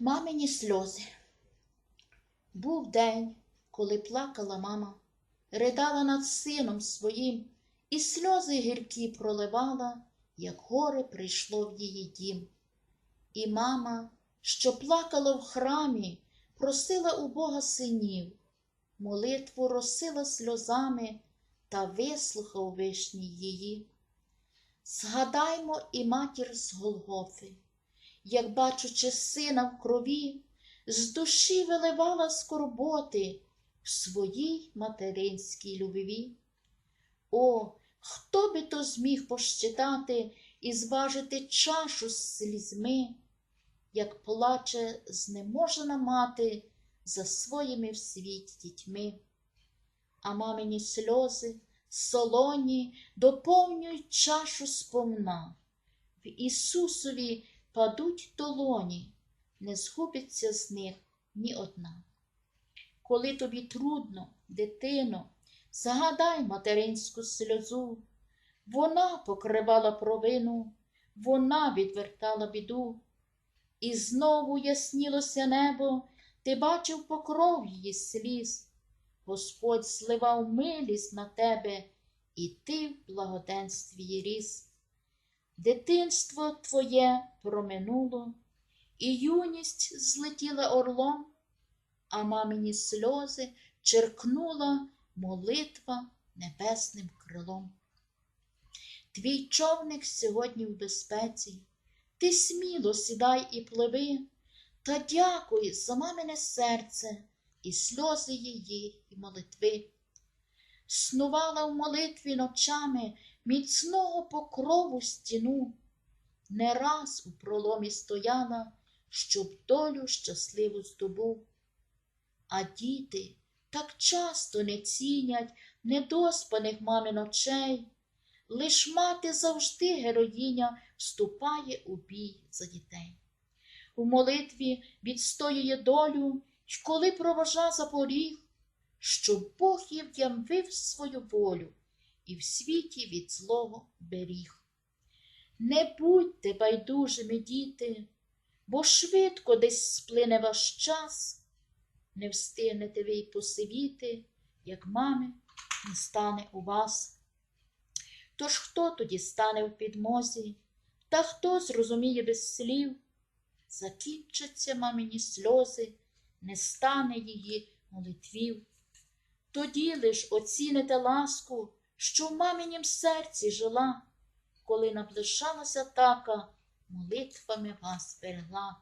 Мамині сльози. Був день, коли плакала мама, ридала над сином своїм, і сльози гіркі проливала, як горе прийшло в її дім. І мама, що плакала в храмі, просила у Бога синів, молитву росила сльозами та вислухав вишній її. Згадаймо і матір з Голгофи, як, бачучи сина в крові, з душі виливала скорботи в своїй материнській любві. О, хто би то зміг посчитати і зважити чашу з слізьми, як плаче знеможена мати за своїми в світі дітьми, а мамині сльози солоні доповнюють чашу сповна. В Ісусові падуть долоні, не згубиться з них ні одна. Коли тобі трудно, дитино, згадай материнську сльозу, вона покривала провину, вона відвертала біду, і знову яснілося небо, ти бачив покров її сліз. Господь зливав милість на тебе, і ти в благоденстві ріс. Дитинство твоє проминуло, і юність злетіла орлом, а мамині сльози черкнула молитва небесним крилом. Твій човник сьогодні в безпеці, ти сміло сідай і пливи, та дякуй за мамине серце і сльози її, і молитви. Снувала в молитві ночами міцного покрову стіну, не раз у проломі стояла, щоб долю щасливу здобув. А діти так часто не цінять недоспаних мамин очей, лиш мати завжди героїня вступає у бій за дітей. У молитві відстоює долю, й коли провожа за поріг, щоб Бог їм в'ямвив свою волю і в світі від злого беріг. Не будьте байдужими, діти, бо швидко десь сплине ваш час, не встигнете ви й посивіти, як мами не стане у вас. Тож хто тоді стане в підмозі, та хто зрозуміє без слів, закінчаться мамині сльози, не стане її молитвів. Тоді лиш оціните ласку, що в маминім серці жила, коли наближалася така, молитвами вас берегла.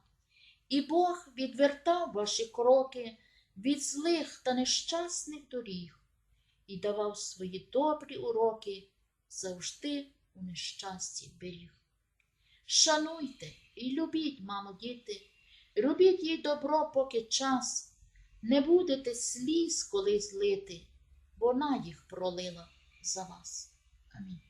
І Бог відвертав ваші кроки від злих та нещасних доріг і давав свої добрі уроки завжди у нещасті беріг. Шануйте і любіть, мамо, діти, робіть їй добро, поки час. Не будете сліз колись лити, вона їх пролила за вас. Амінь.